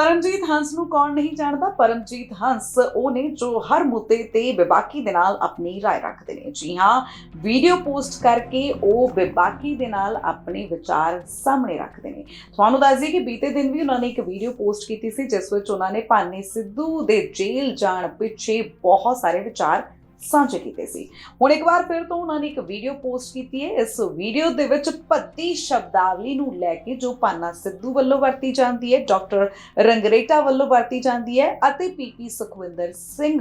ਪਰਮਜੀਤ ਹੰਸ ਨੂੰ ਕੌਣ ਨਹੀਂ ਜਾਣਦਾ ਪਰਮਜੀਤ ਹੰਸ ਉਹ ਨੇ ਜੋ ਹਰ ਮੁੱਦੇ ਤੇ ਵਿਵਾਕੀ ਦੇ ਨਾਲ ਆਪਣੀ رائے ਰੱਖਦੇ ਨੇ ਜੀ ਹਾਂ ਵੀਡੀਓ ਪੋਸਟ ਕਰਕੇ ਉਹ ਵਿਵਾਕੀ ਦੇ ਨਾਲ ਆਪਣੇ ਵਿਚਾਰ ਸਾਹਮਣੇ ਰੱਖਦੇ ਨੇ ਤੁਹਾਨੂੰ ਦੱਸ ਦਈਏ ਕਿ ਬੀਤੇ ਦਿਨ ਵੀ ਉਹਨਾਂ ਨੇ ਇੱਕ ਵੀਡੀਓ ਪੋਸਟ ਕੀਤੀ ਸੀ ਜਿਸ ਵਿੱਚ ਉਹਨਾਂ ਨੇ ਭਾਨੀ ਸਿੱਧੂ ਦੇ ਜੇਲ੍ਹ ਜਾਣ ਪਿੱਛੇ ਬਹੁਤ ਸਾਰੇ ਵਿਚਾਰ ਸਾਂਝੇ ਕੀਤੇ ਸੀ। ਹੁਣ ਇੱਕ ਵਾਰ ਫਿਰ ਤੋਂ ਉਹਨਾਂ ਨੇ ਇੱਕ ਵੀਡੀਓ ਪੋਸਟ ਕੀਤੀ ਹੈ। ਇਸ ਵੀਡੀਓ ਦੇ ਵਿੱਚ ਭੱਦੀ ਸ਼ਬਦਾਵਲੀ ਨੂੰ ਲੈ ਕੇ ਜੋ ਪਾਨਾ ਸਿੱਧੂ ਵੱਲੋਂ ਵਰਤੀ ਜਾਂਦੀ ਹੈ, ਡਾਕਟਰ ਰੰਗਰੇਟਾ ਵੱਲੋਂ ਵਰਤੀ ਜਾਂਦੀ ਹੈ ਅਤੇ ਪੀਪੀ ਸੁਖਵਿੰਦਰ ਸਿੰਘ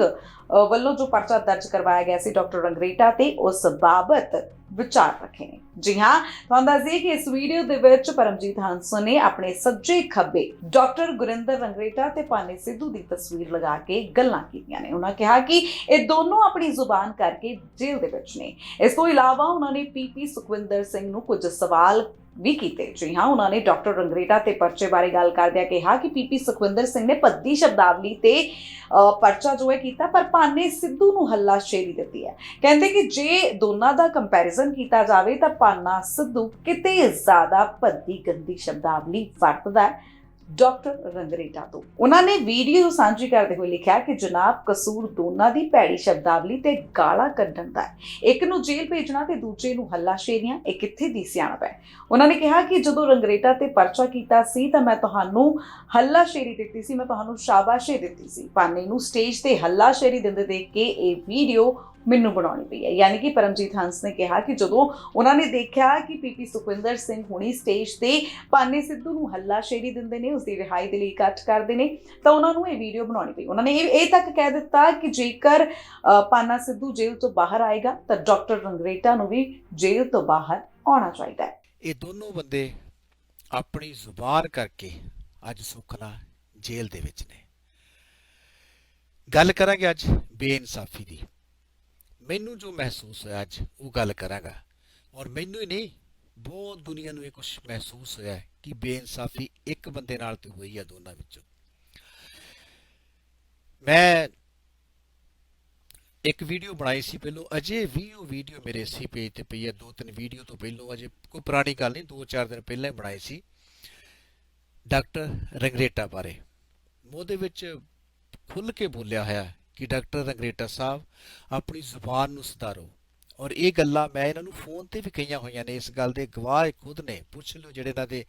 ਵੱਲੋਂ ਜੋ ਪਰਚਾ ਦਰਜ ਕਰਵਾਇਆ ਗਿਆ ਸੀ ਡਾਕਟਰ ਰੰਗਰੇਟਾ ਤੇ, ਉਸ ਬਾਬਤ ਵਿਚਾਰ ਰੱਖੇ। ਨੇ ਜੀ ਹਾਂ, ਤੁਹਾਨੂੰ ਦੱਸ ਕਿ ਇਸ ਵੀਡੀਓ ਦੇ ਵਿੱਚ ਪਰਮਜੀਤ ਹੰਸ ਨੇ ਆਪਣੇ ਸੱਜੇ ਖੱਬੇ ਡਾਕਟਰ ਗੁਰਿੰਦਰ ਰੰਗਰੇਟਾ ਤੇ ਪਾਨੇ ਸਿੱਧੂ ਦੀ ਤਸਵੀਰ ਲਗਾ ਕੇ ਗੱਲਾਂ ਕੀਤੀਆਂ ਨੇ। ਉਹਨਾਂ ਕਿਹਾ ਕਿ ਇਹ ਦੋਨੋਂ ਆਪਣੀ ਜ਼ੁਬਾਨ ਕਰਕੇ ਜੇਲ੍ਹ ਦੇ ਵਿੱਚ ਨੇ। ਇਸ ਤੋਂ ਇਲਾਵਾ ਉਹਨਾਂ ਨੇ ਪੀਪੀ ਸੁਖਵਿੰਦਰ ਸਿੰਘ ਨੂੰ ਕੁਝ ਸਵਾਲ ਵੀ ਕੀਤੇ। ਜੀ ਹਾਂ ਉਹਨਾਂ ਨੇ ਡਾਕਟਰ ਰੰਗਰੇਟਾ ਤੇ ਪਰਚੇ ਬਾਰੇ ਗੱਲ ਕਰਦਿਆਂ ਕਿਹਾ ਕਿ ਪੀਪੀ ਸੁਖਵਿੰਦਰ ਸਿੰਘ ਨੇ ਪੱਦੀ ਸ਼ਬਦਾਵਲੀ ਤੇ ਅ, ਪਰਚਾ ਜੋ ਹੈ ਕੀਤਾ ਪਰ ਪਾਨੇ ਸਿੱਧੂ ਨੂੰ ਹੱਲਾ ਸ਼ੇਰੀ ਦਿੱਤੀ ਹੈ। ਕਹਿੰਦੇ ਕਿ ਜੇ ਦੋਨਾਂ ਦਾ ਕੰਪੈਰੀਜ਼ਨ ਕੀਤਾ ਜਾਵੇ ਤਾਂ ਪਾਨਾ ਸਿੱਧੂ ਕਿਤੇ ਜ਼ਿਆਦਾ ਭੱਦੀ ਗੰਦੀ ਸ਼ਬਦਾਵਲੀ ਵਰਤਦਾ ਹੈ। ਡਾਕਟਰ ਰੰਗਰੇਟਾ ਤੋਂ ਉਹਨਾਂ ਨੇ ਵੀਡੀਓ ਸਾਂਝੀ ਕਰਦੇ ਹੋਏ ਲਿਖਿਆ ਕਿ ਜਨਾਬ ਕਸੂਰ ਦੋਨਾਂ ਦੀ ਭੈੜੀ ਸ਼ਬਦਾਵਲੀ ਤੇ ਗਾਲਾਂ ਕੱਢਣ ਦਾ ਹੈ। ਇੱਕ ਨੂੰ ਜੇਲ੍ਹ ਭੇਜਣਾ ਤੇ ਦੂਜੇ ਨੂੰ ਹੱਲਾ ਸ਼ੇਰੀਆਂ ਇਹ ਕਿੱਥੇ ਦੀ ਸਿਆਣਪ ਹੈ। ਉਹਨਾਂ ਨੇ ਕਿਹਾ ਕਿ ਜਦੋਂ ਰੰਗਰੇਟਾ ਤੇ ਪਰਚਾ ਕੀਤਾ ਸੀ ਤਾਂ ਮੈਂ ਤੁਹਾਨੂੰ ਹੱਲਾ ਸ਼ੇਰੀ ਦਿੱਤੀ ਸੀ, ਮੈਂ ਤੁਹਾਨੂੰ ਸ਼ਾਬਾਸ਼ੇ ਦਿੱਤੀ ਸੀ। ਪਾਨੇ ਨੂੰ ਸਟੇਜ ਤੇ ਹੱਲਾ ਸ਼ੇਰੀ ਦਿੰਦੇ ਦੇਖ ਕੇ ਇਹ ਵੀਡੀਓ ਮੈਨੂੰ ਬਣਾਉਣੀ ਪਈ ਹੈ। ਯਾਨੀ ਕਿ ਪਰਮਜੀਤ ਹੰਸ ਨੇ ਕਿਹਾ ਕਿ ਜਦੋਂ ਉਹਨਾਂ ਨੇ ਦੇਖਿਆ ਕਿ ਪੀਪੀ ਸੁਖਵਿੰਦਰ ਸਿੰਘ ਹੁਣੀ ਸਟੇਜ ਤੇ ਪਾਨੇ ਸਿੱਧੂ ਨੂੰ ਹੱਲਾ ਸ਼ੇਰੀ ਦਿੰਦੇ ਨੇ ਉਸ ਦੀ ਰਿਹਾਈ ਦੇ ਲਈ ਇਕੱਠ ਕਰਦੇ ਨੇ, ਤਾਂ ਉਹਨਾਂ ਨੂੰ ਇਹ ਵੀਡੀਓ ਬਣਾਉਣੀ ਪਈ। ਉਹਨਾਂ ਨੇ ਇਹ ਤੱਕ ਕਹਿ ਦਿੱਤਾ ਕਿ ਜੇਕਰ ਪਾਨਾ ਸਿੱਧੂ ਜੇਲ੍ਹ ਤੋਂ ਬਾਹਰ ਆਏਗਾ, ਤਾਂ ਡਾਕਟਰ ਰੰਗਰੇਟਾ ਨੂੰ ਵੀ ਜੇਲ੍ਹ ਤੋਂ ਬਾਹਰ ਆਉਣਾ ਚਾਹੀਦਾ ਹੈ। ਇਹ ਦੋਨੋਂ ਬੰਦੇ ਆਪਣੀ ਜ਼ੁਬਾਨ ਕਰਕੇ ਅੱਜ ਸੁੱਖ ਜੇਲ੍ਹ ਦੇ ਵਿੱਚ ਨੇ। ਗੱਲ ਕਰਾਂਗੇ ਅੱਜ ਬੇਇਨਸਾਫੀ ਦੀ। ਮੈਨੂੰ ਜੋ ਮਹਿਸੂਸ ਹੋਇਆ ਅੱਜ, ਉਹ ਗੱਲ ਕਰਾਂਗਾ। ਔਰ ਮੈਨੂੰ ਹੀ ਨਹੀਂ, ਬਹੁਤ ਦੁਨੀਆ ਨੂੰ ਇਹ ਕੁਝ ਮਹਿਸੂਸ ਹੋਇਆ ਕਿ ਬੇਇਨਸਾਫੀ ਇੱਕ ਬੰਦੇ ਨਾਲ ਤੇ ਹੋਈ ਆ ਦੋਨਾਂ ਵਿੱਚੋਂ। ਮੈਂ ਇੱਕ ਵੀਡੀਓ ਬਣਾਈ ਸੀ ਪਹਿਲੋਂ, ਅਜੇ ਵੀ ਉਹ ਵੀਡੀਓ ਮੇਰੇ ਸੀ ਪੇਜ ਤੇ ਪਈ ਹੈ। ਦੋ ਤਿੰਨ ਵੀਡੀਓ ਤੋਂ ਪਹਿਲੋਂ, ਅਜੇ ਕੋਈ ਪੁਰਾਣੀ ਗੱਲ ਨਹੀਂ, ਦੋ ਚਾਰ ਦਿਨ ਪਹਿਲਾਂ ਹੀ ਬਣਾਈ ਸੀ। ਡਾਕਟਰ ਰੰਗਰੇਟਾ ਬਾਰੇ। ਉਹਦੇ ਵਿੱਚ ਖੁੱਲ ਕੇ ਬੋਲਿਆ ਹੋਇਆ ਕਿ ਡਾਕਟਰ ਰੰਗਰੇਟਾ ਸਾਹਿਬ ਆਪਣੀ ਜ਼ੁਬਾਨ ਨੂੰ ਸੁਧਾਰੋ। ਔਰ ਇਹ ਗੱਲਾਂ ਮੈਂ ਇਹਨਾਂ ਨੂੰ ਫੋਨ ਤੇ ਵੀ ਕਹੀਆਂ ਹੋਈਆਂ ਨੇ। ਇਸ ਗੱਲ ਦੇ ਗਵਾਹ ਖੁਦ ਨੇ। ਪੁੱਛ ਲਿਓ ਜਿਹੜੇ ਇਹਨਾਂ ਦੇ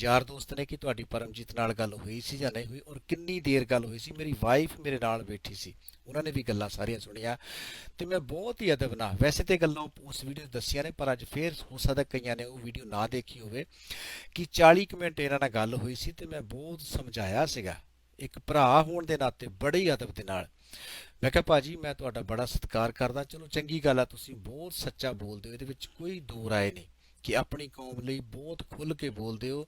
ਯਾਰ ਦੋਸਤ ਨੇ ਕਿ ਤੁਹਾਡੀ ਪਰਮਜੀਤ ਨਾਲ ਗੱਲ ਹੋਈ ਸੀ ਜਾਂ ਨਹੀਂ ਹੋਈ ਔਰ ਕਿੰਨੀ ਦੇਰ ਗੱਲ ਹੋਈ ਸੀ। ਮੇਰੀ ਵਾਈਫ ਮੇਰੇ ਨਾਲ ਬੈਠੀ ਸੀ। ਉਹਨਾਂ ਨੇ ਵੀ ਗੱਲਾਂ ਸਾਰੀਆਂ ਸੁਣੀਆਂ। ਤੇ ਮੈਂ ਬਹੁਤ ਹੀ ਅਦਬ ਨਾਲ, ਵੈਸੇ ਤੇ ਗੱਲਾਂ ਉਸ ਵੀਡੀਓ 'ਚ ਦੱਸੀਆਂ ਨੇ, ਪਰ ਅੱਜ ਫੇਰ ਹੋ ਸਕਦਾ ਕਈਆਂ ਨੇ ਉਹ ਵੀਡੀਓ ਨਾ ਦੇਖੀ ਹੋਵੇ ਕਿ 40 ਕੁ ਮਿੰਟ ਇਹਨਾਂ ਨਾਲ ਗੱਲ ਹੋਈ ਸੀ ਤੇ ਮੈਂ ਬਹੁਤ ਸਮਝਾਇਆ ਸੀਗਾ। ਇੱਕ ਭਰਾ ਹੋਣ ਦੇ ਨਾਤੇ ਬੜੇ ਹੀ ਅਦਬ ਦੇ ਨਾਲ। ਮੈਂ ਕਿਹਾ ਭਾਜੀ ਮੈਂ ਤੁਹਾਡਾ ਬੜਾ ਸਤਿਕਾਰ ਕਰਦਾ। ਚਲੋ, ਚੰਗੀ ਗੱਲ ਆ, ਤੁਸੀਂ ਬਹੁਤ ਸੱਚਾ ਬੋਲਦੇ ਹੋ। ਇਹਦੇ ਵਿੱਚ ਕੋਈ ਦੋ ਰਾਏ ਨਹੀਂ ਕਿ ਆਪਣੀ ਕੌਮ ਲਈ ਬਹੁਤ ਖੁੱਲ ਕੇ ਬੋਲਦੇ ਹੋ,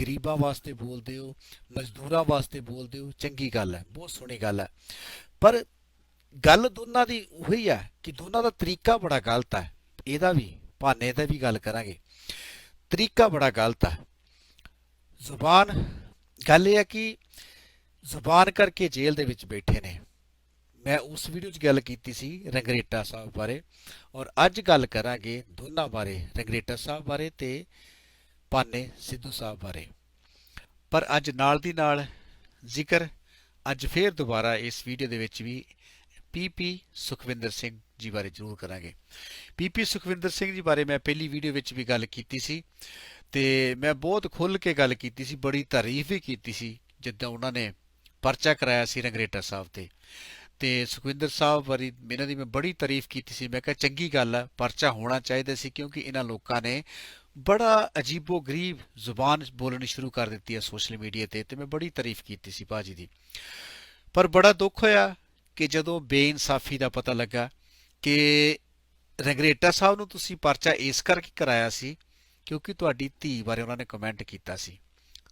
ਗਰੀਬਾਂ ਵਾਸਤੇ ਬੋਲਦੇ ਹੋ, ਮਜ਼ਦੂਰਾਂ ਵਾਸਤੇ ਬੋਲਦੇ ਹੋ। ਚੰਗੀ ਗੱਲ ਹੈ ਬਹੁਤ ਸੋਹਣੀ ਗੱਲ ਹੈ ਪਰ ਗੱਲ ਦੋਨਾਂ ਦੀ ਉਹੀ ਹੈ ਕਿ ਦੋਨਾਂ ਦਾ ਤਰੀਕਾ ਬੜਾ ਗਲਤ ਹੈ ਇਹਦਾ ਵੀ, ਭਾਨੇ ਦਾ ਵੀ ਗੱਲ ਕਰਾਂਗੇ। ਤਰੀਕਾ ਬੜਾ ਗਲਤ ਹੈ ਜ਼ੁਬਾਨ, ਗੱਲ ਇਹ ਹੈ ਕਿ ਜ਼ੁਬਾਨ ਕਰਕੇ ਜੇਲ੍ਹ ਦੇ ਵਿੱਚ ਬੈਠੇ ਨੇ। ਮੈਂ ਉਸ ਵੀਡੀਓ 'ਚ ਗੱਲ ਕੀਤੀ ਸੀ ਰੰਗਰੇਟਾ ਸਾਹਿਬ ਬਾਰੇ ਔਰ ਅੱਜ ਗੱਲ ਕਰਾਂਗੇ ਦੋਨਾਂ ਬਾਰੇ, ਰੰਗਰੇਟਾ ਸਾਹਿਬ ਬਾਰੇ ਤੇ ਪਾਨੇ ਸਿੱਧੂ ਸਾਹਿਬ ਬਾਰੇ। ਪਰ ਅੱਜ ਨਾਲ ਦੀ ਨਾਲ ਜ਼ਿਕਰ ਅੱਜ ਫੇਰ ਦੁਬਾਰਾ ਇਸ ਵੀਡੀਓ ਦੇ ਵਿੱਚ ਵੀ ਪੀਪੀ ਸੁਖਵਿੰਦਰ ਸਿੰਘ ਜੀ ਬਾਰੇ ਜ਼ਰੂਰ ਕਰਾਂਗੇ। ਪੀਪੀ ਸੁਖਵਿੰਦਰ ਸਿੰਘ ਜੀ ਬਾਰੇ ਮੈਂ ਪਹਿਲੀ ਵੀਡੀਓ ਵਿੱਚ ਵੀ ਗੱਲ ਕੀਤੀ ਸੀ ਤੇ ਮੈਂ ਬਹੁਤ ਖੁੱਲ ਕੇ ਗੱਲ ਕੀਤੀ ਸੀ, ਬੜੀ ਤਾਰੀਫ ਵੀ ਕੀਤੀ ਸੀ, ਜਿੱਦਾਂ ਉਹਨਾਂ ਨੇ ਪਰਚਾ ਕਰਾਇਆ ਸੀ ਰੰਗਰੇਟਾ ਸਾਹਿਬ ਤੇ। ਤੇ ਸੁਖਵਿੰਦਰ ਸਾਹਿਬ ਬਾਰੇ ਇਹਨਾਂ ਦੀ ਮੈਂ ਬੜੀ ਤਾਰੀਫ ਕੀਤੀ ਸੀ। ਮੈਂ ਕਿਹਾ, ਚੰਗੀ ਗੱਲ ਆ, ਪਰਚਾ ਹੋਣਾ ਚਾਹੀਦਾ ਸੀ ਕਿਉਂਕਿ ਇਹਨਾਂ ਲੋਕਾਂ ਨੇ ਬੜਾ ਅਜੀਬੋ ਗਰੀਬ ਜ਼ੁਬਾਨ ਬੋਲਣੀ ਸ਼ੁਰੂ ਕਰ ਦਿੱਤੀ ਹੈ ਸੋਸ਼ਲ ਮੀਡੀਆ ਤੇ ਤੇ ਮੈਂ ਬੜੀ ਤਾਰੀਫ ਕੀਤੀ ਸੀ ਬਾਜੀ ਦੀ। ਪਰ ਬੜਾ ਦੁੱਖ ਹੋਇਆ ਕਿ ਜਦੋਂ ਬੇਇਨਸਾਫੀ ਦਾ ਪਤਾ ਲੱਗਾ ਕਿ ਰੰਗਰੇਟਾ ਸਾਹਿਬ ਨੂੰ ਤੁਸੀਂ ਪਰਚਾ ਇਸ ਕਰਕੇ ਕਰਾਇਆ ਸੀ ਕਿਉਂਕਿ ਤੁਹਾਡੀ ਧੀ ਬਾਰੇ ਉਹਨਾਂ ਨੇ ਕਮੈਂਟ ਕੀਤਾ ਸੀ।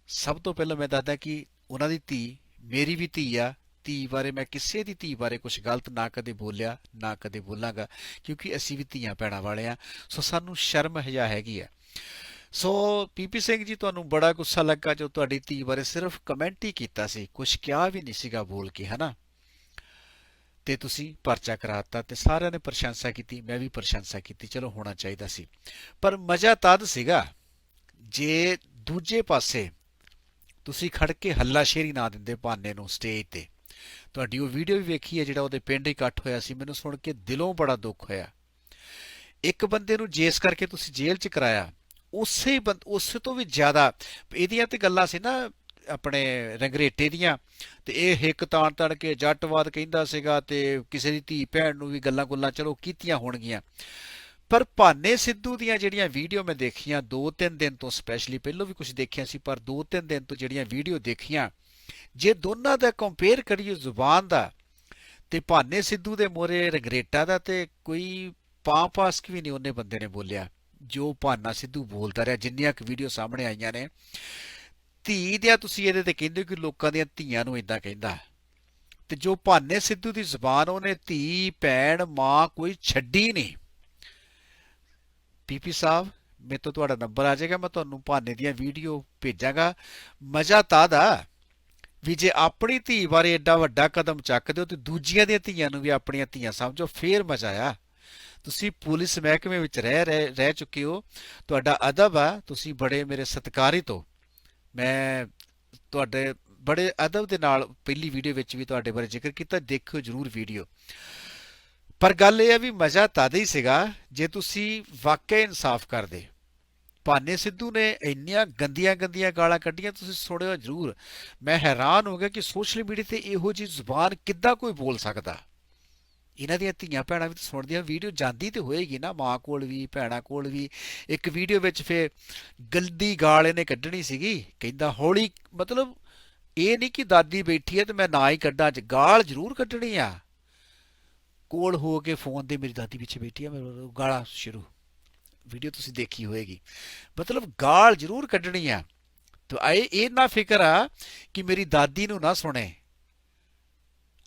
ਸਭ ਤੋਂ ਪਹਿਲਾਂ ਮੈਂ ਦੱਸਦਾ ਕਿ ਉਹਨਾਂ ਦੀ ਧੀ ਮੇਰੀ ਵੀ ਧੀ ਆ, ਧੀ ਬਾਰੇ ਮੈਂ ਕਿਸੇ ਦੀ ਧੀ ਬਾਰੇ ਕੁਝ ਗਲਤ ਨਾ ਕਦੇ ਬੋਲਿਆ, ਨਾ ਕਦੇ ਬੋਲਾਂਗਾ, ਕਿਉਂਕਿ ਅਸੀਂ ਵੀ ਧੀਆਂ ਭੈਣਾਂ ਵਾਲੇ ਆ। ਸੋ ਸਾਨੂੰ ਸ਼ਰਮ ਹਜਾ ਹੈਗੀ ਆ। ਸੋ ਪੀਪੀ ਸਿੰਘ ਜੀ, ਤੁਹਾਨੂੰ ਬੜਾ ਗੁੱਸਾ ਲੱਗਾ ਜੋ ਤੁਹਾਡੀ ਧੀ ਬਾਰੇ ਸਿਰਫ ਕਮੈਂਟ ਹੀ ਕੀਤਾ ਸੀ ਕੁਝ ਕਿਹਾ ਵੀ ਨਹੀਂ ਸੀਗਾ ਬੋਲ ਕੇ, ਹਨਾ? ਤੇ ਤੁਸੀਂ ਪਰਚਾ ਕਰਾਤਾ ਤੇ ਸਾਰਿਆਂ ਨੇ ਪ੍ਰਸ਼ੰਸਾ ਕੀਤੀ, ਮੈਂ ਵੀ ਪ੍ਰਸ਼ੰਸਾ ਕੀਤੀ, ਚਲੋ ਹੋਣਾ ਚਾਹੀਦਾ ਸੀ। ਪਰ ਮਜ਼ਾ ਤਦ ਸੀਗਾ ਜੇ ਦੂਜੇ ਪਾਸੇ ਤੁਸੀਂ ਖੜ ਕੇ ਹੱਲਾਸ਼ੇਰੀ ਨਾ ਦਿੰਦੇ ਭਾਨੇ ਨੂੰ ਸਟੇਜ ਤੇ। ਤੁਹਾਡੀ ਉਹ ਵੀਡੀਓ ਵੀ ਵੇਖੀ ਹੈ ਜਿਹੜਾ ਉਹਦੇ ਪਿੰਡ ਇਕੱਠ ਹੋਇਆ ਸੀ, ਮੈਨੂੰ ਸੁਣ ਕੇ ਦਿਲੋਂ ਬੜਾ ਦੁੱਖ ਹੋਇਆ। ਇੱਕ ਬੰਦੇ ਨੂੰ ਜੇਸ ਕਰਕੇ ਤੁਸੀਂ ਜੇਲ੍ਹ 'ਚ ਕਰਾਇਆ, ਉਸੇ ਬੰਦ ਉਸੇ ਤੋਂ ਵੀ ਜ਼ਿਆਦਾ, ਇਹਦੀਆਂ ਤੇ ਗੱਲਾਂ ਸੀ ਨਾ ਆਪਣੇ ਰੰਗਰੇਟੇ ਦੀਆਂ, ਤੇ ਇਹ ਹਿੱਕ ਤਾਣ ਤੜ ਕੇ ਜੱਟਵਾਦ ਕਹਿੰਦਾ ਸੀਗਾ ਤੇ ਕਿਸੇ ਦੀ ਧੀ ਭੈਣ ਨੂੰ ਵੀ ਗੱਲਾਂ ਗੁੱਲਾਂ ਚਲੋ ਕੀਤੀਆਂ ਹੋਣਗੀਆਂ। ਪਰ ਭਾਨੇ ਸਿੱਧੂ ਦੀਆਂ ਜਿਹੜੀਆਂ ਵੀਡੀਓ ਮੈਂ ਦੇਖੀਆਂ 2-3 ਦਿਨ ਤੋਂ ਸਪੈਸ਼ਲੀ ਪਹਿਲਾਂ ਵੀ ਕੁਝ ਦੇਖੀਆਂ ਸੀ, ਪਰ 2-3 ਦਿਨ ਤੋਂ ਜਿਹੜੀਆਂ ਵੀਡੀਓ ਦੇਖੀਆਂ, ਜੇ ਦੋਨਾਂ ਦਾ ਕੰਪੇਅਰ ਕਰੀਏ ਜ਼ੁਬਾਨ ਦਾ, ਤੇ ਭਾਨੇ ਸਿੱਧੂ ਦੇ ਮੋਰੇ ਰਗਰੇਟਾ ਦਾ ਤੇ ਕੋਈ ਪਾਂ ਪਾਸਕ ਵੀ ਨਹੀਂ ਉਹਨੇ ਬੰਦੇ ਨੇ ਬੋਲਿਆ, ਜੋ ਭਾਨਾ ਸਿੱਧੂ ਬੋਲਦਾ ਰਿਹਾ, ਜਿੰਨੀਆਂ ਕੁ ਵੀਡੀਓ ਸਾਹਮਣੇ ਆਈਆਂ ਨੇ। ਧੀ ਦਿਆ ਤੁਸੀਂ ਇਹਦੇ ਤੇ ਕਹਿੰਦੇ ਹੋ ਕਿ ਲੋਕਾਂ ਦੀਆਂ ਧੀਆਂ ਨੂੰ ਇਦਾਂ ਕਹਿੰਦਾ, ਤੇ ਜੋ ਭਾਨੇ ਸਿੱਧੂ ਦੀ ਜ਼ੁਬਾਨ ਉਹਨੇ ਧੀ, ਭੈਣ, ਮਾਂ ਕੋਈ ਛੱਡੀ ਨਹੀਂ। ਪੀਪੀ ਸਾਹਿਬ, ਮੇਰੇ ਤੋਂ ਤੁਹਾਡਾ ਨੰਬਰ ਆ ਜਾਏਗਾ, ਮੈਂ ਤੁਹਾਨੂੰ ਭਾਨੇ ਦੀਆਂ ਵੀਡੀਓ ਭੇਜਾਂਗਾ। ਮਜ਼ਾ ਤਾਂ ਦਾ ਵੀ ਜੇ ਆਪਣੀ ਧੀ ਬਾਰੇ ਐਡਾ ਵੱਡਾ ਕਦਮ ਚੱਕਦੇ ਹੋ ਤੇ ਦੂਜੀਆਂ ਦੀਆਂ ਧੀਆਂ ਨੂੰ ਵੀ ਆਪਣੀਆਂ ਧੀਆਂ ਸਮਝੋ, ਫੇਰ ਮਜ਼ਾ ਆ ਤੁਸੀਂ ਪੁਲਿਸ ਮਹਿਕਮੇ ਵਿੱਚ ਰਹਿ ਰਹਿ ਰਹਿ ਚੁੱਕੇ ਹੋ। ਤੁਹਾਡਾ ਅਦਬ ਆ, ਤੁਸੀਂ ਬੜੇ ਮੇਰੇ ਸਤਿਕਾਰਿਤ ਹੋ ਮੈਂ ਤੁਹਾਡੇ ਬੜੇ ਅਦਬ ਦੇ ਨਾਲ ਪਹਿਲੀ ਵੀਡੀਓ ਵਿੱਚ ਵੀ ਤੁਹਾਡੇ ਬਾਰੇ ਜ਼ਿਕਰ ਕੀਤਾ, ਦੇਖਿਓ ਜਰੂਰ ਵੀਡੀਓ। ਪਰ ਗੱਲ ਇਹ ਹੈ ਵੀ ਮਜ਼ਾ ਤਦ ਹੀ ਸੀਗਾ ਜੇ ਤੁਸੀਂ ਵਾਕਿਆ ਇਨਸਾਫ ਕਰਦੇ। ਭਾਨੇ ਸਿੱਧੂ ਨੇ ਇੰਨੀਆਂ ਗੰਦੀਆਂ ਗੰਦੀਆਂ ਗਾਲਾਂ ਕੱਢੀਆਂ, ਤੁਸੀਂ ਸੁਣਿਓ ਜਰੂਰ। ਮੈਂ ਹੈਰਾਨ ਹੋ ਗਿਆ ਕਿ ਸੋਸ਼ਲ ਮੀਡੀਆ ਤੇ ਇਹੋ ਜੀ ਜ਼ੁਬਾਨ ਕਿੱਦਾਂ ਕੋਈ ਬੋਲ ਸਕਦਾ। ਇਹਨਾਂ ਦੀਆਂ ਧੀਆਂ ਭੈਣਾਂ ਵੀ ਤਾਂ ਸੁਣਦੀਆਂ, ਵੀਡੀਓ ਜਾਂਦੀ ਤੇ ਹੋਏਗੀ ਨਾ, ਮਾਂ ਕੋਲ ਵੀ, ਭੈਣਾਂ ਕੋਲ ਵੀ। ਇੱਕ ਵੀਡੀਓ ਵਿੱਚ ਫੇ ਗਲਦੀ ਗਾਲ ਇਹਨੇ ਕੱਢਣੀ ਸੀਗੀ, ਕਹਿੰਦਾ, ਹੌਲੀ, ਮਤਲਬ ਇਹ ਨਹੀਂ ਕਿ ਦਾਦੀ ਬੈਠੀ ਹੈ ਤੇ ਮੈਂ ਨਾ ਹੀ ਕੱਢਾਂ ਚ ਗਾਲ ਜ਼ਰੂਰ ਕੱਢਣੀ ਆ। ਕੋਲ ਹੋ ਕੇ ਫੋਨ ਤੇ ਮੇਰੀ ਦਾਦੀ ਪਿੱਛੇ ਬੈਠੀ ਆ, ਮੇਰੇ ਗਾਲਾਂ ਸ਼ੁਰੂ। ਵੀਡੀਓ ਤੁਸੀਂ ਦੇਖੀ ਹੋਏਗੀ। ਮਤਲਬ ਗਾਲ ਜ਼ਰੂਰ ਕੱਢਣੀ ਆ। ਤਾਂ ਇਹ ਇਹ ਨਾ ਫਿਕਰ ਆ ਕਿ ਮੇਰੀ ਦਾਦੀ ਨੂੰ ਨਾ ਸੁਣੇ।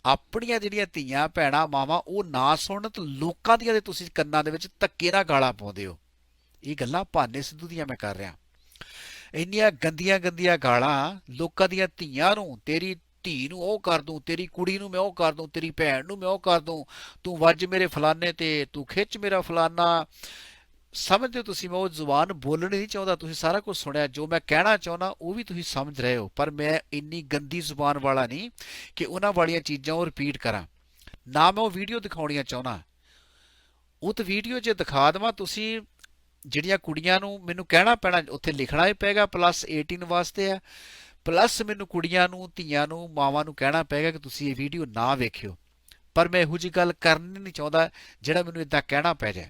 ਆਪਣੀਆਂ ਜਿਹੜੀਆਂ ਧੀਆਂ, ਭੈਣਾਂ, ਮਾਵਾਂ, ਉਹ ਨਾ ਸੁਣਨ ਤੇ ਲੋਕਾਂ ਦੀਆਂ ਦੇ ਤੁਸੀਂ ਕੰਨਾਂ ਦੇ ਵਿੱਚ ਧੱਕੇ ਨਾਲ ਗਾਲਾਂ ਪਾਉਂਦੇ ਹੋ। ਇਹ ਗੱਲਾਂ ਭਾਨੇ ਸਿੱਧੂ ਦੀਆਂ ਮੈਂ ਕਰ ਰਿਹਾ। ਇੰਨੀਆਂ ਗੰਦੀਆਂ ਗੰਦੀਆਂ ਗਾਲਾਂ ਲੋਕਾਂ ਦੀਆਂ ਧੀਆਂ ਨੂੰ, ਤੇਰੀ ਧੀ ਨੂੰ ਉਹ ਕਰ ਦੂੰ, ਤੇਰੀ ਕੁੜੀ ਨੂੰ ਮੈਂ ਉਹ ਕਰ ਦੂੰ, ਤੇਰੀ ਭੈਣ ਨੂੰ ਮੈਂ ਉਹ ਕਰ ਦੂੰ, ਤੂੰ ਵੱਜ ਮੇਰੇ ਫਲਾਣੇ ਤੇ, ਤੂੰ ਖਿੱਚ ਮੇਰਾ ਫਲਾਨਾ। ਸਮਝਦੇ ਹੋ ਤੁਸੀਂ, ਮੈਂ ਉਹ ਜ਼ੁਬਾਨ ਬੋਲਣੀ ਨਹੀਂ ਚਾਹੁੰਦਾ, ਤੁਸੀਂ ਸਾਰਾ ਕੁਝ ਸੁਣਿਆ, ਜੋ ਮੈਂ ਕਹਿਣਾ ਚਾਹੁੰਦਾ, ਉਹ ਵੀ ਤੁਸੀਂ ਸਮਝ ਰਹੇ ਹੋ, ਪਰ ਮੈਂ ਇੰਨੀ ਗੰਦੀ ਜ਼ੁਬਾਨ ਵਾਲਾ ਨਹੀਂ ਕਿ ਉਹਨਾਂ ਵਾਲੀਆਂ ਚੀਜ਼ਾਂ ਉਹ ਰਿਪੀਟ ਕਰਾਂ। ਨਾ ਮੈਂ ਉਹ ਵੀਡੀਓ ਦਿਖਾਉਣੀਆਂ ਚਾਹੁੰਦਾ। ਉਹ ਤਾਂ ਵੀਡੀਓ ਜੇ ਦਿਖਾ ਦਵਾਂ, ਤੁਸੀਂ ਜਿਹੜੀਆਂ ਕੁੜੀਆਂ ਨੂੰ ਮੈਨੂੰ ਕਹਿਣਾ ਪੈਣਾ, ਉੱਥੇ ਲਿਖਣਾ ਹੀ ਪੈਗਾ ਪਲੱਸ 18 ਵਾਸਤੇ ਆ। ਪਲੱਸ ਮੈਨੂੰ ਕੁੜੀਆਂ ਨੂੰ, ਧੀਆਂ ਨੂੰ, ਮਾਵਾਂ ਨੂੰ ਕਹਿਣਾ ਪੈਗਾ ਕਿ ਤੁਸੀਂ ਇਹ ਵੀਡੀਓ ਨਾ ਵੇਖਿਓ। ਪਰ ਮੈਂ ਇਹੋ ਜੀ ਗੱਲ ਕਰਨੀ ਨਹੀਂ ਚਾਹੁੰਦਾ ਜਿਹੜਾ ਮੈਨੂੰ ਇਦਾਂ ਕਹਿਣਾ ਪੈ ਜਾਏ।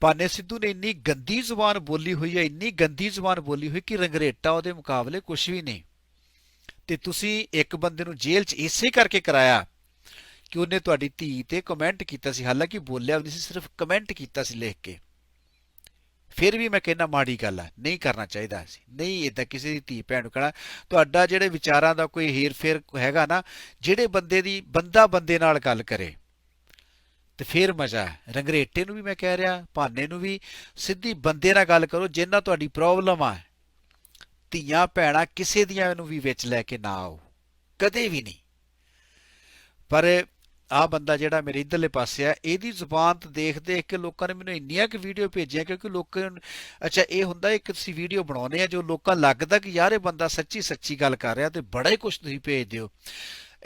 ਭਾਨੇ ਸਿੱਧੂ ਨੇ ਇੰਨੀ ਗੰਦੀ ਜ਼ੁਬਾਨ ਬੋਲੀ ਹੋਈ ਹੈ, ਇੰਨੀ ਗੰਦੀ ਜ਼ੁਬਾਨ ਬੋਲੀ ਹੋਈ ਕਿ ਰੰਗਰੇਟਾ ਉਹਦੇ ਮੁਕਾਬਲੇ ਕੁਝ ਵੀ ਨਹੀਂ। ਤੇ ਤੁਸੀਂ ਇੱਕ ਬੰਦੇ ਨੂੰ ਜੇਲ੍ਹ 'ਚ ਇਸੇ ਕਰਕੇ ਕਰਾਇਆ ਕਿ ਉਹਨੇ ਤੁਹਾਡੀ ਧੀ ਤੇ ਕਮੈਂਟ ਕੀਤਾ ਸੀ। ਹਾਲਾਂਕਿ ਬੋਲਿਆ ਵੀ ਨਹੀਂ ਸੀ, ਸਿਰਫ ਕਮੈਂਟ ਕੀਤਾ ਸੀ ਲਿਖ ਕੇ। ਫਿਰ ਵੀ ਮੈਂ ਕਹਿੰਦਾ ਮਾੜੀ ਗੱਲ ਆ, ਨਹੀਂ ਕਰਨਾ ਚਾਹੀਦਾ ਸੀ। ਨਹੀਂ ਇਦਾਂ ਕਿਸੇ ਦੀ ਧੀ ਭੈਣ ਨੂੰ ਕਹਿਣਾ, ਤੁਹਾਡਾ ਜਿਹੜੇ ਵਿਚਾਰਾਂ ਦਾ ਕੋਈ ਹੀਰ ਫੇਰ ਹੈਗਾ ਨਾ, ਜਿਹੜੇ ਬੰਦੇ ਦੀ, ਬੰਦਾ ਬੰਦੇ ਨਾਲ ਗੱਲ ਕਰੇ, ਤੇ ਫੇਰ ਮਜ਼ਾ ਰੰਗਰੇਟੇ ਨੂੰ ਵੀ ਮੈਂ ਕਹਿ ਰਿਹਾ, ਭਾਨੇ ਨੂੰ ਵੀ, ਸਿੱਧੀ ਬੰਦੇ ਨਾਲ ਗੱਲ ਕਰੋ, ਜਿੰਨਾ ਤੁਹਾਡੀ ਪ੍ਰੋਬਲਮ ਆ, ਧੀਆਂ ਭੈਣਾਂ ਕਿਸੇ ਦੀਆਂ ਨੂੰ ਵੀ ਵਿੱਚ ਲੈ ਕੇ ਨਾ ਆਓ, ਕਦੇ ਵੀ ਨਹੀਂ। ਪਰ ਆ ਬੰਦਾ ਜਿਹੜਾ ਮੇਰੇ ਇਧਰਲੇ ਪਾਸੇ ਆ, ਇਹਦੀ ਜ਼ੁਬਾਨ ਤੇ ਦੇਖ ਦੇਖ ਕੇ ਲੋਕਾਂ ਨੇ ਮੈਨੂੰ ਇੰਨੀਆਂ ਕਿ ਵੀਡੀਓ ਭੇਜੀਆਂ ਕਿਉਂਕਿ ਲੋਕ ਅੱਛਾ, ਇਹ ਹੁੰਦਾ ਇੱਕ ਤੁਸੀਂ ਵੀਡੀਓ ਬਣਾਉਂਦੇ ਆ ਜੋ ਲੋਕਾਂ ਲੱਗਦਾ ਕਿ ਯਾਰ ਇਹ ਬੰਦਾ ਸੱਚੀ ਸੱਚੀ ਗੱਲ ਕਰ ਰਿਹਾ ਤੇ ਬੜਾ ਹੀ ਕੁਝ ਤੁਸੀਂ ਭੇਜ ਦਿਓ।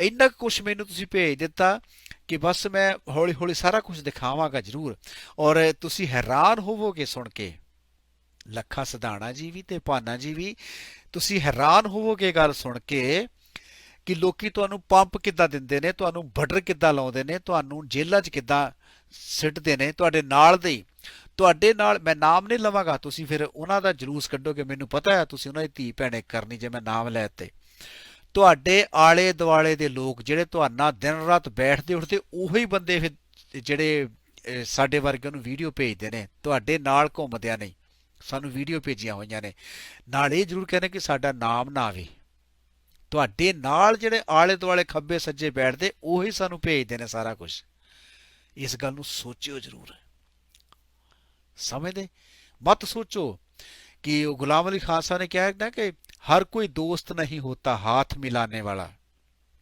ਇੰਨਾ ਕੁਝ ਮੈਨੂੰ ਤੁਸੀਂ ਭੇਜ ਦਿੱਤਾ ਕਿ ਬਸ ਮੈਂ ਹੌਲੀ ਹੌਲੀ ਸਾਰਾ ਕੁਝ ਦਿਖਾਵਾਂਗਾ ਜਰੂਰ। ਔਰ ਤੁਸੀਂ ਹੈਰਾਨ ਹੋਵੋਗੇ ਸੁਣ ਕੇ। ਲੱਖਾ ਸਧਾਣਾ ਜੀ ਵੀ ਤੇ ਭਾਨਾ ਜੀ ਵੀ, ਤੁਸੀਂ ਹੈਰਾਨ ਹੋਵੋਗੇ ਗੱਲ ਸੁਣ ਕੇ ਕਿ ਲੋਕੀ ਤੁਹਾਨੂੰ ਪੰਪ ਕਿੱਦਾਂ ਦਿੰਦੇ ਨੇ, ਤੁਹਾਨੂੰ ਬਟਰ ਕਿੱਦਾਂ ਲਾਉਂਦੇ ਨੇ, ਤੁਹਾਨੂੰ ਜੇਲ੍ਹਾਂ 'ਚ ਕਿੱਦਾਂ ਸਿੱਟਦੇ ਨੇ, ਤੁਹਾਡੇ ਨਾਲ ਦੇ ਤੁਹਾਡੇ ਨਾਲ ਮੈਂ ਨਾਮ ਨਹੀਂ ਲਵਾਂਗਾ, ਤੁਸੀਂ ਫਿਰ ਉਹਨਾਂ ਦਾ ਜਲੂਸ ਕੱਢੋਗੇ ਮੈਨੂੰ ਪਤਾ ਹੈ ਤੁਸੀਂ ਉਹਨਾਂ ਦੀ ਧੀ ਭੈਣੇ ਕਰਨੀ ਜੇ ਮੈਂ ਨਾਮ ਲੈ ਤੇ। ਤੁਹਾਡੇ ਆਲੇ ਦੁਆਲੇ ਦੇ ਲੋਕ ਜਿਹੜੇ ਤੁਹਾਡਾ ਦਿਨ ਰਾਤ ਬੈਠਦੇ ਉੱਠਦੇ, ਉਹੀ ਬੰਦੇ ਫਿਰ ਜਿਹੜੇ ਸਾਡੇ ਵਰਗੇ ਨੂੰ ਵੀਡੀਓ ਭੇਜਦੇ ਨੇ, ਤੁਹਾਡੇ ਨਾਲ ਘੁੰਮਦਿਆਂ ਨਹੀਂ। ਸਾਨੂੰ ਵੀਡੀਓ ਭੇਜੀਆਂ ਹੋਈਆਂ ਨੇ। ਨਾਲ ਇਹ ਜ਼ਰੂਰ ਕਹਿੰਦੇ ਕਿ ਸਾਡਾ ਨਾਮ ਨਾ ਆਵੇ। ਤੁਹਾਡੇ ਨਾਲ ਜਿਹੜੇ ਆਲੇ ਦੁਆਲੇ ਖੱਬੇ ਸੱਜੇ ਬੈਠਦੇ, ਉਹੀ ਸਾਨੂੰ ਭੇਜਦੇ ਨੇ ਸਾਰਾ ਕੁਝ ਇਸ ਗੱਲ ਨੂੰ ਸੋਚਿਓ ਜ਼ਰੂਰ। ਸਮਝਦੇ? ਮਤ ਸੋਚੋ ਕਿ ਉਹ ਗੁਲਾਮ ਅਲੀ ਖਾਨ ਸਾਹਿਬ ਨੇ ਕਿਹਾ ਹੈ ਨਾ ਕਿ ਹਰ ਕੋਈ ਦੋਸਤ ਨਹੀਂ ਹੁੰਦਾ ਹੱਥ ਮਿਲਾਣੇ ਵਾਲਾ।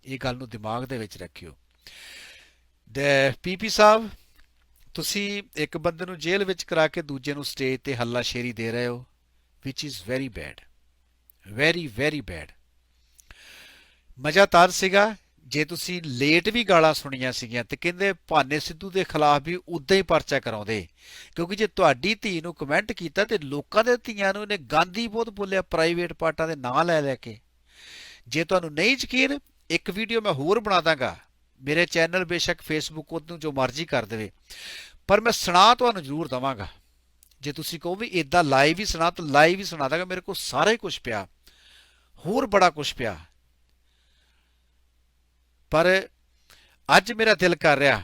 ਇਹ ਗੱਲ ਨੂੰ ਦਿਮਾਗ ਦੇ ਵਿੱਚ ਰੱਖਿਓ। ਦੇ ਪੀਪੀ ਸਾਹਿਬ, ਤੁਸੀਂ ਇੱਕ ਬੰਦੇ ਨੂੰ ਜੇਲ੍ਹ ਵਿੱਚ ਕਰਾ ਕੇ ਦੂਜੇ ਨੂੰ ਸਟੇਜ ਤੇ ਹੱਲਾਸ਼ੇਰੀ ਦੇ ਰਹੇ ਹੋ, which is very bad very very bad ਮਜ਼ਾ ਤਦ ਸੀਗਾ। ਜੇ ਤੁਸੀਂ ਲੇਟ ਵੀ ਗਾਲਾਂ ਸੁਣੀਆਂ ਸੀਗੀਆਂ ਤੇ ਕਹਿੰਦੇ ਭਾਨੇ ਸਿੱਧੂ ਦੇ ਖਿਲਾਫ ਵੀ ਉਦਾਂ ਹੀ ਪਰਚਾ ਕਰਾਉਂਦੇ। ਕਿਉਂਕਿ ਜੇ ਤੁਹਾਡੀ ਧੀ ਨੂੰ ਕਮੈਂਟ ਕੀਤਾ ਤੇ ਲੋਕਾਂ ਦੇ ਧੀਆਂ ਨੂੰ ਇਹਨੇ ਗਾਂਧੀ ਬਹੁਤ ਬੋਲਿਆ ਪ੍ਰਾਈਵੇਟ ਪਾਰਟਾਂ ਦੇ ਨਾਂ ਲੈ ਲੈ ਕੇ। ਜੇ ਤੁਹਾਨੂੰ ਨਹੀਂ ਯਕੀਨ, ਇੱਕ ਵੀਡੀਓ ਮੈਂ ਹੋਰ ਬਣਾ ਦਾਂਗਾ। ਮੇਰੇ ਚੈਨਲ ਬੇਸ਼ੱਕ ਫੇਸਬੁੱਕ ਉਹਨੂੰ ਜੋ ਮਰਜ਼ੀ ਕਰ ਦੇਵੇ। ਪਰ ਮੈਂ ਸੁਣਾ ਤੁਹਾਨੂੰ ਜ਼ਰੂਰ ਦਵਾਂਗਾ। ਜੇ ਤੁਸੀਂ ਕਹੋ ਵੀ ਇਦਾਂ ਲਾਈਵ ਹੀ ਸੁਣਾ ਤਾਂ ਲਾਈਵ ਹੀ ਸੁਣਾ ਦਾਂਗਾ, ਮੇਰੇ ਕੋਲ ਸਾਰਾ ਹੀ ਕੁਝ ਪਿਆ। ਹੋਰ ਬੜਾ ਕੁਝ ਪਿਆ। ਪਰ ਅੱਜ ਮੇਰਾ ਦਿਲ ਕਰ ਰਿਹਾ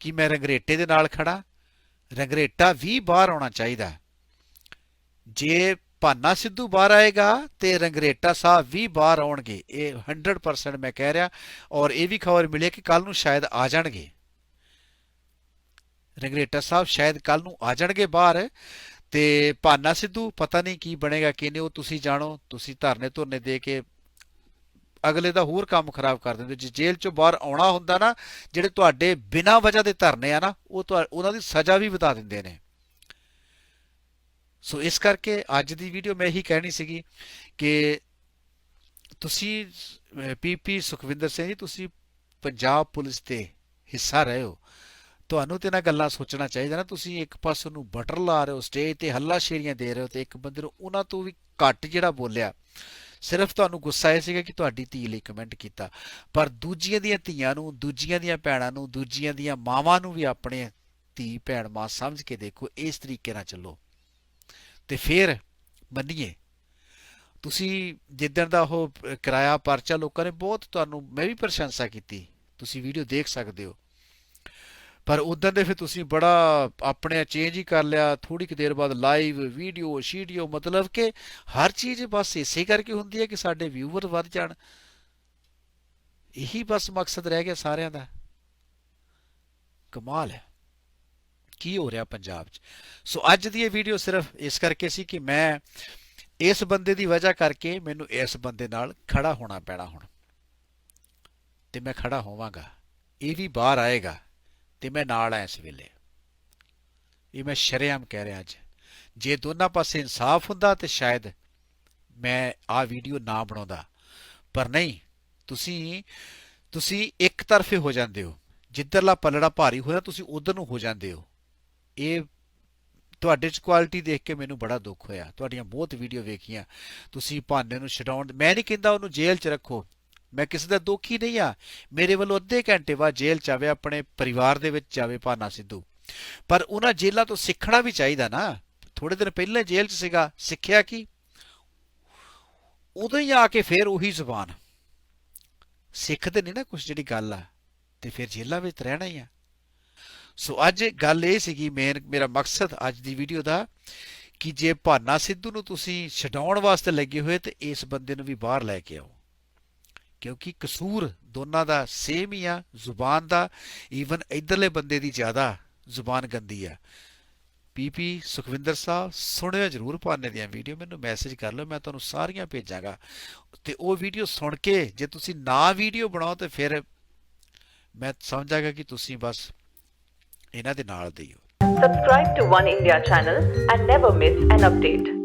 ਕਿ ਮੈਂ ਰੰਗਰੇਟੇ ਦੇ ਨਾਲ ਖੜਾ। ਰੰਗਰੇਟਾ ਵੀ ਬਾਹਰ ਆਉਣਾ ਚਾਹੀਦਾ। ਜੇ ਭਾਨਾ ਸਿੱਧੂ ਬਾਹਰ ਆਏਗਾ ਤੇ ਰੰਗਰੇਟਾ ਸਾਹਿਬ ਵੀ ਬਾਹਰ ਆਉਣਗੇ। ਇਹ 100% ਮੈਂ ਕਹਿ ਰਿਹਾ ਔਰ ਇਹ ਵੀ ਖਬਰ ਮਿਲੀ ਕਿ ਕੱਲ ਨੂੰ ਸ਼ਾਇਦ ਆ ਜਾਣਗੇ। ਰੰਗਰੇਟਾ ਸਾਹਿਬ ਸ਼ਾਇਦ ਕੱਲ ਨੂੰ ਆ ਜਾਣਗੇ ਬਾਹਰ ਤੇ ਭਾਨਾ ਸਿੱਧੂ ਪਤਾ ਨਹੀਂ ਕੀ ਬਣੇਗਾ ਕਿਨੇ ਉਹ ਤੁਸੀਂ ਜਾਣੋ, ਤੁਸੀਂ ਧਰਨੇ ਧੁਰਨੇ ਦੇ ਕੇ ਅਗਲੇ ਦਾ ਹੋਰ ਕੰਮ ਖਰਾਬ ਕਰ ਦਿੰਦੇ। ਜੇ ਜੇਲ੍ਹ ਚੋਂ ਬਾਹਰ ਆਉਣਾ ਹੁੰਦਾ ਨਾ, ਜਿਹੜੇ ਤੁਹਾਡੇ ਬਿਨਾਂ ਵਜ੍ਹਾ ਦੇ ਧਰਨੇ ਆ ਨਾ, ਉਹ ਤੁਹਾ- ਉਹਨਾਂ ਦੀ ਸਜ਼ਾ ਵੀ ਵਧਾ ਦਿੰਦੇ ਨੇ। ਸੋ ਇਸ ਕਰਕੇ ਅੱਜ ਦੀ ਵੀਡੀਓ ਮੈਂ ਇਹੀ ਕਹਿਣੀ ਸੀਗੀ ਕਿ ਤੁਸੀਂ ਪੀਪੀ ਸੁਖਵਿੰਦਰ ਸਿੰਘ ਜੀ, ਤੁਸੀਂ ਪੰਜਾਬ ਪੁਲਿਸ 'ਤੇ ਹਿੱਸਾ ਰਹੇ ਹੋ। ਤੁਹਾਨੂੰ ਤੇ ਨਾ ਗੱਲਾਂ ਸੋਚਣਾ ਚਾਹੀਦਾ ਨਾ। ਤੁਸੀਂ ਇੱਕ ਪਾਸੇ ਨੂੰ ਬਟਰ ਲਾ ਰਹੇ ਹੋ, ਸਟੇਜ ਤੇ ਹੱਲਾ ਸ਼ੇਰੀਆਂ ਦੇ ਰਹੇ ਹੋ ਤੇ ਇੱਕ ਬੰਦੇ ਨੂੰ ਉਹਨਾਂ ਤੋਂ ਵੀ ਘੱਟ ਜਿਹੜਾ ਬੋਲਿਆ। ਸਿਰਫ ਤੁਹਾਨੂੰ ਗੁੱਸਾ ਇਹ ਸੀਗਾ ਕਿ ਤੁਹਾਡੀ ਧੀ ਲਈ ਕਮੈਂਟ ਕੀਤਾ। ਪਰ ਦੂਜੀਆਂ ਦੀਆਂ ਧੀਆਂ ਨੂੰ, ਦੂਜੀਆਂ ਦੀਆਂ ਭੈਣਾਂ ਨੂੰ, ਦੂਜੀਆਂ ਦੀਆਂ ਮਾਵਾਂ ਨੂੰ ਵੀ ਆਪਣੇ ਧੀ, ਭੈਣ, ਮਾਂ ਸਮਝ ਕੇ ਦੇਖੋ, ਇਸ ਤਰੀਕੇ ਨਾਲ ਚੱਲੋ। ਤੇ ਫਿਰ ਮੰਨੀਏ, ਤੁਸੀਂ ਜਿੱਦਣ ਦਾ ਉਹ ਕਿਰਾਇਆ ਪਰਚਾ ਲੋਕਾਂ ਨੇ ਬਹੁਤ ਤੁਹਾਨੂੰ, ਮੈਂ ਵੀ ਪ੍ਰਸ਼ੰਸਾ ਕੀਤੀ। ਤੁਸੀਂ ਵੀਡੀਓ ਦੇਖ ਸਕਦੇ ਹੋ। ਪਰ ਉਦੋਂ ਦੇ ਫਿਰ ਤੁਸੀਂ ਬੜਾ ਆਪਣੇ ਚੇਂਜ ਹੀ ਕਰ ਲਿਆ ਥੋੜੀ ਕੁ ਦੇਰ ਬਾਅਦ ਲਾਈਵ ਵੀਡੀਓ ਸ਼ੀਡੀਓ ਮਤਲਬ ਕਿ ਹਰ ਚੀਜ਼ ਬਸ ਇਸੇ ਕਰਕੇ ਹੁੰਦੀ ਹੈ ਕਿ ਸਾਡੇ ਵਿਊਵਰ ਵੱਧ ਜਾਣ। ਇਹੀ ਬਸ ਮਕਸਦ ਰਹਿ ਗਿਆ ਸਾਰਿਆਂ ਦਾ। ਕਮਾਲ ਹੈ। ਕੀ ਹੋ ਰਿਹਾ ਪੰਜਾਬ 'ਚ? ਸੋ ਅੱਜ ਦੀ ਇਹ ਵੀਡੀਓ ਸਿਰਫ ਇਸ ਕਰਕੇ ਸੀ ਕਿ ਮੈਂ ਇਸ ਬੰਦੇ ਦੀ ਵਜ੍ਹਾ ਕਰਕੇ ਮੈਨੂੰ ਇਸ ਬੰਦੇ ਨਾਲ ਖੜਾ ਹੋਣਾ ਪੈਣਾ ਹੁਣ। ਤੇ ਮੈਂ ਖੜਾ ਹੋਵਾਂਗਾ। ਇਹ ਵੀ ਬਾਹਰ ਆਏਗਾ। ਤੇ ਮੈਂ ਨਾਲ ਆ ਇਸ ਵੇਲੇ। ਇਹ ਮੈਂ ਸ਼ਰੇਆਮ ਕਹਿ ਰਿਹਾ ਅੱਜ। ਜੇ ਦੋਨਾਂ ਪਾਸੇ ਇਨਸਾਫ ਹੁੰਦਾ ਤੇ ਸ਼ਾਇਦ ਮੈਂ ਆ ਵੀਡੀਓ ਨਾ ਬਣਾਉਂਦਾ। ਪਰ ਨਹੀਂ, ਤੁਸੀਂ ਤੁਸੀਂ ਇੱਕ ਤਰਫੇ ਹੋ ਜਾਂਦੇ ਹੋ। ਜਿੱਧਰਲਾ ਪਲੜਾ ਭਾਰੀ ਹੋਇਆ, ਤੁਸੀਂ ਉਧਰ ਨੂੰ ਹੋ ਜਾਂਦੇ ਹੋ। ਇਹ ਤੁਹਾਡੇ ਚ ਕੁਆਲਿਟੀ ਦੇਖ ਕੇ ਮੈਨੂੰ ਬੜਾ ਦੁੱਖ ਹੋਇਆ। ਤੁਹਾਡੀਆਂ ਬਹੁਤ ਵੀਡੀਓ ਵੇਖੀਆਂ। ਤੁਸੀਂ ਭਾਨੇ ਨੂੰ ਛਡਾਉਣ, ਮੈਂ ਨਹੀਂ ਕਹਿੰਦਾ ਉਹਨੂੰ ਜੇਲ੍ਹ 'ਚ ਰੱਖੋ। ਮੈਂ ਕਿਸੇ ਦਾ ਦੋਖੀ ਨਹੀਂ ਆ ਮੇਰੇ ਵੱਲੋਂ ਅੱਧੇ ਘੰਟੇ ਬਾਅਦ ਜੇਲ੍ਹ 'ਚ ਆਵੇ ਆਪਣੇ ਪਰਿਵਾਰ ਦੇ ਵਿੱਚ ਜਾਵੇ ਭਾਨਾ ਸਿੱਧੂ। ਪਰ ਉਹਨਾਂ ਜੇਲ੍ਹਾਂ ਤੋਂ ਸਿੱਖਣਾ ਵੀ ਚਾਹੀਦਾ ਨਾ। ਥੋੜੇ ਦਿਨ ਪਹਿਲਾਂ ਜੇਲ੍ਹ 'ਚ ਸੀਗਾ। ਸਿੱਖਿਆ ਕੀ? ਉਦੋਂ ਹੀ ਆ ਕੇ ਫਿਰ ਉਹੀ ਜ਼ੁਬਾਨ। ਸਿੱਖਦੇ ਨਹੀਂ ਨਾ ਕੁਝ ਜਿਹੜੀ ਗੱਲ ਆ, ਤੇ ਫਿਰ ਜੇਲ੍ਹਾਂ ਵਿੱਚ ਰਹਿਣਾ ਹੀ ਆ। ਸੋ ਅੱਜ ਗੱਲ ਇਹ ਸੀਗੀ ਮੇਨ ਮੇਰਾ ਮਕਸਦ ਅੱਜ ਦੀ ਵੀਡੀਓ ਦਾ, ਕਿ ਜੇ ਭਾਨਾ ਸਿੱਧੂ ਨੂੰ ਤੁਸੀਂ ਛਡਾਉਣ ਵਾਸਤੇ ਲੱਗੇ ਹੋਏ, ਤੇ ਇਸ ਬੰਦੇ ਨੂੰ ਵੀ ਬਾਹਰ ਲੈ ਕੇ ਆਓ। ਕਿਉਂਕਿ ਕਸੂਰ ਦੋਨਾਂ ਦਾ ਸੇਮ ਹੀ ਆ, ਜ਼ੁਬਾਨ ਦਾ ਈਵਨ ਇਧਰਲੇ ਬੰਦੇ ਦੀ ਜ਼ਿਆਦਾ ਜ਼ੁਬਾਨ ਗੰਦੀ ਆ। ਪੀਪੀ ਸੁਖਵਿੰਦਰ ਸਾਹਿਬ, ਸੁਣਿਓ ਜਰੂਰ ਭਾਨੇ ਦੀਆਂ ਵੀਡੀਓ ਮੈਨੂੰ ਮੈਸੇਜ ਕਰ ਲਓ, ਮੈਂ ਤੁਹਾਨੂੰ ਸਾਰੀਆਂ ਭੇਜਾਂਗਾ। ਤੇ ਉਹ ਵੀਡੀਓ ਸੁਣ ਕੇ ਜੇ ਤੁਸੀਂ ਨਾ ਵੀਡੀਓ ਬਣਾਓ ਤੇ ਫਿਰ ਮੈਂ ਸਮਝਾਂਗਾ ਕਿ ਤੁਸੀਂ ਬਸ ਇਹਨਾਂ ਦੇ ਨਾਲ ਦੇ ਹੋ। Subscribe to One India channel and never miss an update.